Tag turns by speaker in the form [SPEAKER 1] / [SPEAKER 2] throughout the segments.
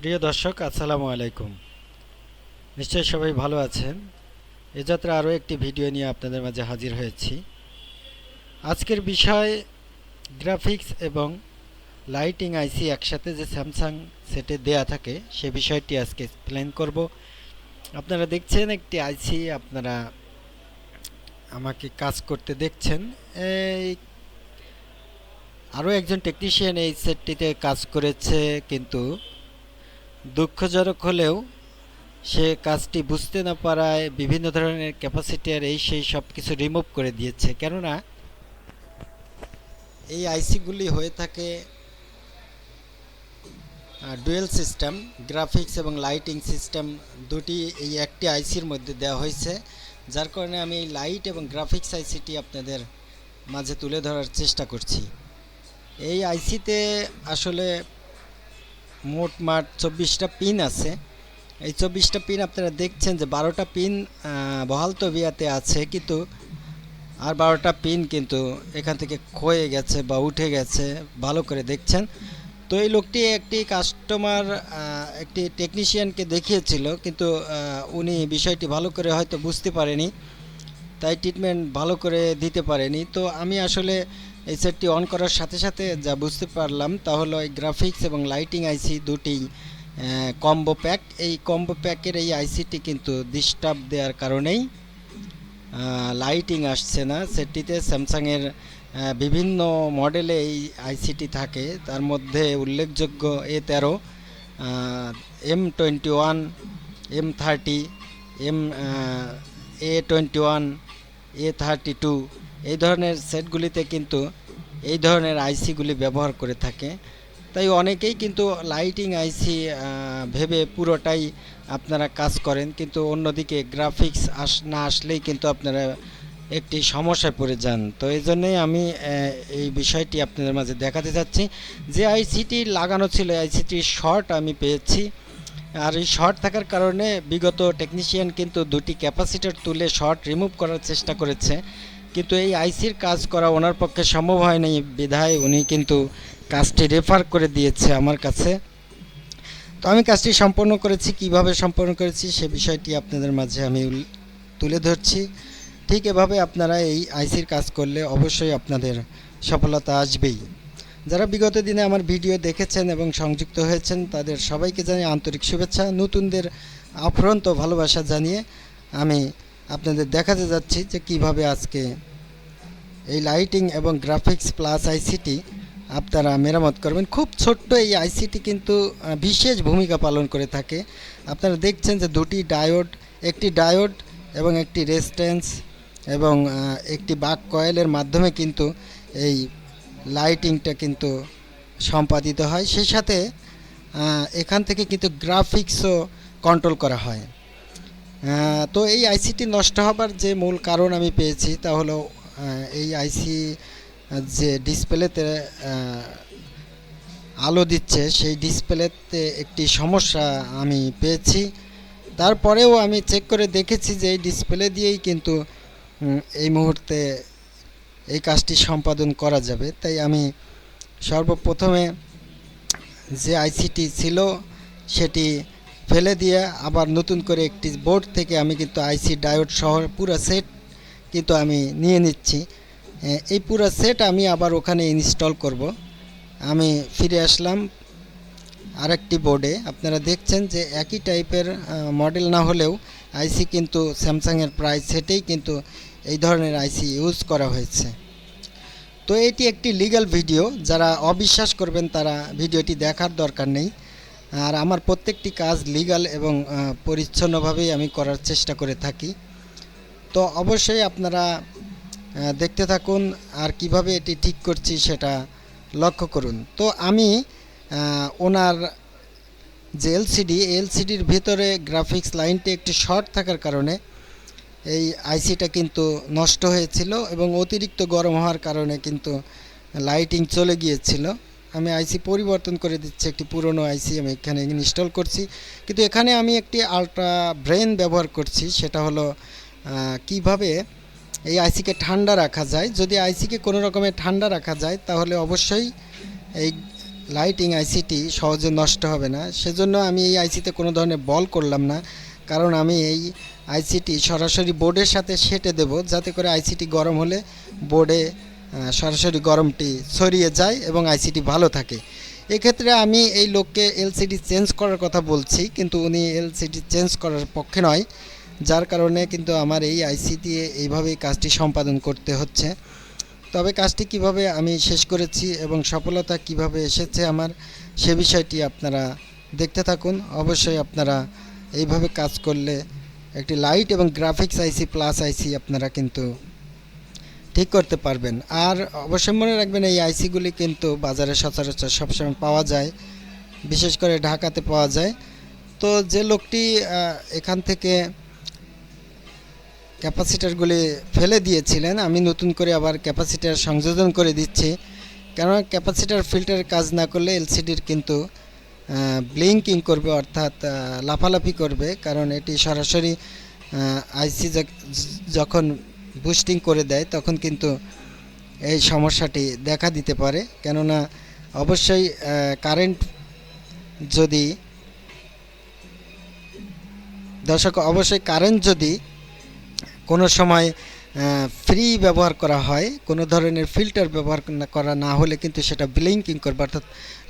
[SPEAKER 1] প্রিয় দর্শক, আসসালামু আলাইকুম। নিশ্চয়ই সবাই ভালো আছেন। এ যাত্রা আরও একটি ভিডিও নিয়ে আপনাদের মাঝে হাজির হয়েছি। আজকের বিষয় গ্রাফিক্স এবং লাইটিং আইসি একসাথে যে স্যামসাং সেটে দেয়া থাকে, সে বিষয়টি আজকে এক্সপ্লেন করব। আপনারা দেখছেন একটি আইসি, আপনারা আমাকে কাজ করতে দেখছেন। এই আরও একজন টেকনিশিয়ান এই সেটটিতে কাজ করেছে, কিন্তু দুঃখজনক হলেও সে কাজটি বুঝতে না পারায় বিভিন্ন ধরনের ক্যাপাসিটির এই সেই সব কিছু রিমুভ করে দিয়েছে। কেননা এই আইসিগুলি হয়ে থাকে ডুয়েল সিস্টেম গ্রাফিক্স এবং লাইটিং সিস্টেম দুটি, এই একটি আইসির মধ্যে দেওয়া হয়েছে। যার কারণে আমি এই লাইট এবং গ্রাফিক্স আইসিটি আপনাদের মাঝে তুলে ধরার চেষ্টা করছি। এই আইসিতে আসলে মোট মাঠ চব্বিশটা পিন আছে। এই চব্বিশটা পিন আপনারা দেখছেন যে বারোটা পিন বহাল তবিয়াতে আছে, কিন্তু আর বারোটা পিন কিন্তু এখান থেকে ক্ষয়ে গেছে বা উঠে গেছে, ভালো করে দেখছেন। তো এই লোকটি একটি কাস্টমার একটি টেকনিশিয়ানকে দেখিয়েছিল, কিন্তু উনি বিষয়টি ভালো করে হয়তো বুঝতে পারেনি, তাই ট্রিটমেন্ট ভালো করে দিতে পারেনি। তো আমি আসলে এই সেটটি অন করার সাথে সাথে যা বুঝতে পারলাম তা হলো এই গ্রাফিক্স এবং লাইটিং আইসি দুটি কম্বো প্যাক এই কম্বো প্যাকের এই আইসিটি কিন্তু ডিস্টার্ব দেওয়ার কারণেই লাইটিং আসছে না। সেটটিতে স্যামসাংয়ের বিভিন্ন মডেলে এই আইসিটি থাকে। তার মধ্যে উল্লেখযোগ্য এ তেরো M twenty one M thirty M A twenty one A thirty two এই ধরনের সেটগুলিতে কিন্তু এই ধরনের আইসিগুলি ব্যবহার করে থাকে। তাই অনেকেই কিন্তু লাইটিং আইসি ভেবে পুরোটাই আপনারা কাজ করেন। কিন্তু অন্যদিকে গ্রাফিক্স আস, না আসলেই কিন্তু আপনারা একটি সমস্যায় পড়ে যান। তো এই জন্যই আমি এই বিষয়টি আপনাদের মাঝে দেখাতে চাচ্ছি যে আইসিটি লাগানো ছিল, আইসিটির শর্ট আমি পেয়েছি। আর এই শর্ট থাকার কারণে বিগত টেকনিশিয়ান কিন্তু দুটি ক্যাপাসিটার তুলে শর্ট রিমুভ করার চেষ্টা করেছে। কিন্তু এই আইসির কাজ করা ওনার পক্ষে সম্ভব হয়নি। বিধায় উনি কিন্তু কাজটি রেফার করে দিয়েছে আমার কাছে। তো আমি কাজটি সম্পন্ন করেছি, কীভাবে সম্পন্ন করেছি সে বিষয়টি আপনাদের মাঝে আমি তুলে ধরছি। ঠিক এভাবে আপনারা এই আইসির কাজ করলে অবশ্যই আপনাদের সফলতা আসবেই। যারা বিগত দিনে আমার ভিডিও দেখেছেন এবং সংযুক্ত হয়েছেন, তাদের সবাইকে জানিয়ে আন্তরিক শুভেচ্ছা। নতুনদের আফ্রন্ত ভালোবাসা জানিয়ে আমি আপনাদের দেখাতে যাচ্ছি যে কীভাবে আজকে এই লাইটিং এবং গ্রাফিক্স প্লাস আইসিটি আপনারা মেরামত করবেন। খুব ছোট্ট এই আইসিটি কিন্তু বিশেষ ভূমিকা পালন করে থাকে। আপনারা দেখছেন যে দুটি ডায়োড একটি ডায়োড এবং একটি রেস্টেন্স এবং একটি বাক কয়েলের মাধ্যমে কিন্তু এই লাইটিংটা কিন্তু সম্পাদিত হয়। সেই সাথে এখান থেকে কিন্তু গ্রাফিক্সও কন্ট্রোল করা হয়। তো এই আইসিটি নষ্ট হবার যে মূল কারণ আমি পেয়েছি তা হলো এই আইসি যে ডিসপ্লেতে আলো দিচ্ছে, সেই ডিসপ্লেতে একটি সমস্যা আমি পেয়েছি। তারপরেও আমি চেক করে দেখেছি যে এই ডিসপ্লে দিয়েই কিন্তু এই মুহূর্তে এই কাজটি সম্পাদন করা যাবে। তাই আমি সর্বপ্রথমে যে আইসিটি ছিল, সেটি ফেলে দিয়ে আবার নতুন করে একটি বোর্ড থেকে আমি কিন্তু আইসি ডায়োড সহ পুরো সেট কিন্তু আমি নিয়ে নিচ্ছি। এই পুরো সেট আমি আবার ওখানে ইনস্টল করব। আমি ফিরে আসলাম আরেকটি বোর্ডে। আপনারা দেখছেন যে একই টাইপের মডেল না হলেও আইসি কিন্তু স্যামসাংয়ের প্রায় সেটেই কিন্তু এই ধরনের আইসি ইউজ করা হয়েছে। তো এটি একটি লিগ্যাল ভিডিও। যারা অবিশ্বাস করবেন তারা ভিডিওটি দেখার দরকার নেই। আর আমার প্রত্যেকটি কাজ লিগাল এবং পরিচ্ছন্নভাবেই আমি করার চেষ্টা করে থাকি। তো অবশ্যই আপনারা দেখতে থাকুন আর কীভাবে এটি ঠিক করছি সেটা লক্ষ্য করুন। তো আমি ওনার যে এলসিডি এলসিডির ভিতরে গ্রাফিক্স লাইনটি একটি শর্ট থাকার কারণে এই আইসিটা কিন্তু নষ্ট হয়েছিল এবং অতিরিক্ত গরম হওয়ার কারণে কিন্তু লাইটিং চলে গিয়েছিল। আমি আইসি পরিবর্তন করে দিচ্ছি, একটি পুরনো আইসি আমি এখানে ইনস্টল করছি। কিন্তু এখানে আমি একটি আলট্রা ব্রেন ব্যবহার করছি, সেটা হলো কীভাবে এই আইসিকে ঠান্ডা রাখা যায়। যদি আইসিকে কোনো রকমের ঠান্ডা রাখা যায়, তাহলে অবশ্যই এই লাইটিং আইসিটি সহজে নষ্ট হবে না। সেজন্য আমি এই আইসিতে কোনো ধরনের বল করলাম না, কারণ আমি এই আইসিটি সরাসরি বোর্ডের সাথে সেটে দেব, যাতে করে আইসিটি গরম হলে বোর্ডে সরাসরি গরমটি ছড়িয়ে যায় এবং আইসিটি ভালো থাকে। এক্ষেত্রে আমি এই লোককে এলসিডি চেঞ্জ করার কথা বলছি, কিন্তু উনি এলসিডি চেঞ্জ করার পক্ষে নয়, যার কারণে কিন্তু আমার এই আইসি দিয়ে এইভাবেই কাজটি সম্পাদন করতে হচ্ছে। তবে কাজটি কীভাবে আমি শেষ করেছি এবং সফলতা কীভাবে এসেছে আমার, সে বিষয়টি আপনারা দেখতে থাকুন। অবশ্যই আপনারা এইভাবে কাজ করলে একটি লাইট এবং গ্রাফিক্স আইসি প্লাস আইসি আপনারা কিন্তু ঠিক করতে পারবেন। আর অবশ্যই মনে রাখবেন, এই আইসিগুলি কিন্তু বাজারে সচরাচর সবসময় পাওয়া যায়, বিশেষ করে ঢাকাতে পাওয়া যায়। তো যে লোকটি এখান থেকে ক্যাপাসিটারগুলি ফেলে দিয়েছিলেন, আমি নতুন করে আবার ক্যাপাসিটার সংযোজন করে দিচ্ছি। কেননা ক্যাপাসিটার ফিল্টার কাজ না করলে এলসিডির কিন্তু ব্লিঙ্কিং করবে, অর্থাৎ লাফালাফি করবে। কারণ এটি সরাসরি আইসি যখন বুস্টিং করে দেয়, তখন কিন্তু এই সমস্যাটি দেখা দিতে পারে। কেননা অবশ্যই কারেন্ট যদি দর্শক, অবশ্যই কারেন্ট যদি কোনো সময় ফ্রি ব্যবহার করা হয়, কোনো ধরনের ফিল্টার ব্যবহার করা না হলে কিন্তু সেটা ব্লিঙ্কিং করবে, অর্থাৎ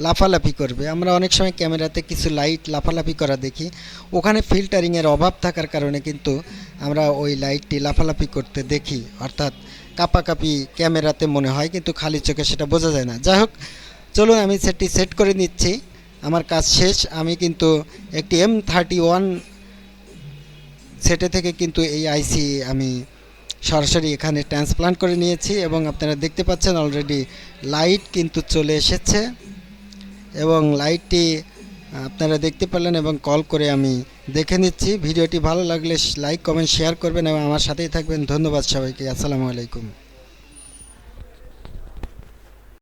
[SPEAKER 1] লাফালাফি করবে। আমরা অনেক সময় ক্যামেরাতে কিছু লাইট লাফালাফি করা দেখি। ওখানে ফিল্টারিংয়ের অভাব থাকার কারণে কিন্তু আমরা ওই লাইটটি লাফালাফি করতে দেখি, অর্থাৎ কাপাকাপি ক্যামেরাতে মনে হয়, কিন্তু খালি চোখে সেটা বোঝা যায় না। যাই হোক, চলুন আমি সেটটি সেট করে নিচ্ছি। আমার কাজ শেষ, আমি কিন্তু একটি এম থার্টি ওয়ান সেটে থেকে কিন্তু এই আইসি আমি সরাসরি এখানে ট্রান্সপ্লান্ট করে নিয়েছি এবং আপনারা দেখতে পাচ্ছেন অলরেডি লাইট কিন্তু চলে এসেছে এবং লাইটটি আপনারা দেখতে পারলেন এবং কল করে আমি দেখে নিচ্ছি। ভিডিওটি ভালো লাগলে লাইক কমেন্ট শেয়ার করবেন এবং আমার সাথেই থাকবেন। ধন্যবাদ সবাইকে। আসসালামু আলাইকুম।